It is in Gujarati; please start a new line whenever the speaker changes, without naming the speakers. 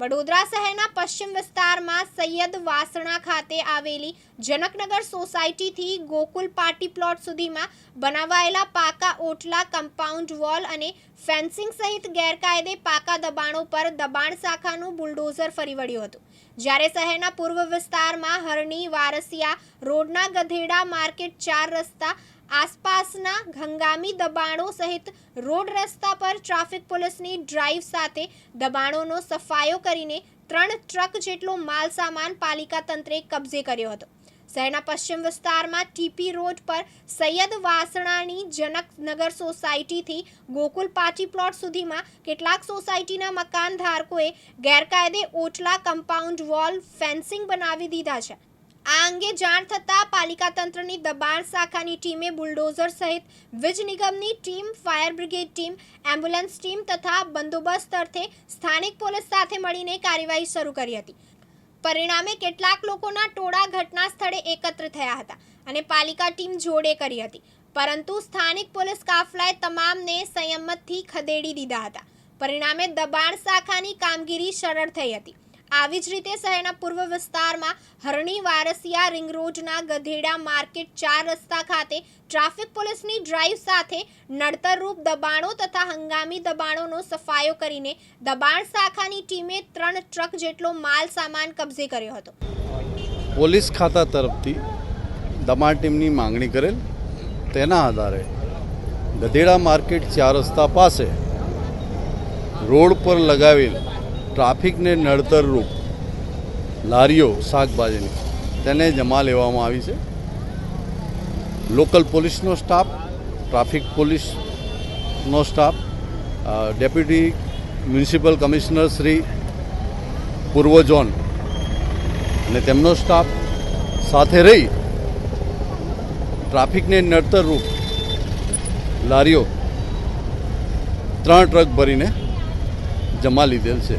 વડોદરા શહેરના પશ્ચિમ વિસ્તારમાં સૈયદ વાસણા ખાતે આવેલી જનકનગર સોસાયટીથી ગોકુલ પાર્ટી પ્લોટ સુધીમાં બનાવાયેલા પાકા ઓટલા, કમ્પાઉન્ડ વોલ અને ફેન્સિંગ સહિત ગેરકાયદે પાકા દબાણો પર દબાણ શાખાનું બુલડોઝર ફરી વળ્યું હતું. જ્યારે શહેરના પૂર્વ વિસ્તારમાં હરણી, વારસિયા રોડના ગધેડા, માર્કેટ ચાર રસ્તા આસપાસના હંગામી દબાણો સહિત રોડ રસ્તા પર ટ્રાફિક પોલીસની ડ્રાઈવ સાથે દબાણોનો સફાયો કરીને ત્રણ ટ્રક જેટલો માલ સામાન પાલિકા તંત્રે કબજે કર્યો હતો. શહેરના પશ્ચિમ વિસ્તારમાં ટીપી રોડ પર સૈયદ વાસણાની જનકનગર સોસાયટીથી ગોકુલ પાર્ટી પ્લોટ સુધીમાં કેટલાક સોસાયટીના મકાન ધારકોએ ગેરકાયદે ઓટલા કમ્પાઉન્ડ વોલ ફેન્સિંગ બનાવી દીધા છે. આ અંગે જાણ થતાં પાલિકા તંત્રની દબાણ શાખાની ટીમે બુલડોઝર સહિત વીજ નિગમની team, fire brigade team, ambulance team તથા બંદોબસ્ત અર્થે સ્થાનિક પોલીસ સાથે મળીને કાર્યવાહી શરૂ કરી હતી. પરિણામે કેટલાક લોકોના ટોળા ઘટના સ્થળે એકત્ર થયા હતા અને પાલિકા ટીમ જોડે કરી હતી. પરંતુ સ્થાનિક પોલીસ કાફલાએ તમામને સંયમતથી ખદેડી દીધા હતા. પરિણામે દબાણ શાખાની કામગીરી સરળ થઈ હતી. આવી જ રીતે શહેરના પૂર્વ વિસ્તારમાં હરણી વારસિયા રિંગ રોડના ગધેડા માર્કેટ ચાર રસ્તા ખાતે ટ્રાફિક પોલીસની ડ્રાઈવ સાથે નડતરરૂપ દબાણો તથા હંગામી દબાણોનો સફાયો કરીને દબાણ શાખાની ટીમે ત્રણ ટ્રક જેટલો માલ સામાન કબજે કર્યો હતો.
પોલીસ ખાતા તરફથી દબાણ ટીમની માંગણી કરેલ. તેના આધારે ગધેડા માર્કેટ ચાર રસ્તા પાસે રોડ પર લગાવેલ ટ્રાફિકને નડતરરૂપ લારીઓ શાકભાજીની તેને જમા લેવામાં આવી છે. લોકલ પોલીસનો સ્ટાફ, ટ્રાફિક પોલીસનો staff deputy municipal commissioner Shri પૂર્વ ઝોન અને તેમનો સ્ટાફ સાથે રહી ટ્રાફિકને નડતરરૂપ લારીઓ ત્રણ ટ્રક ભરીને જમા લીધેલ છે.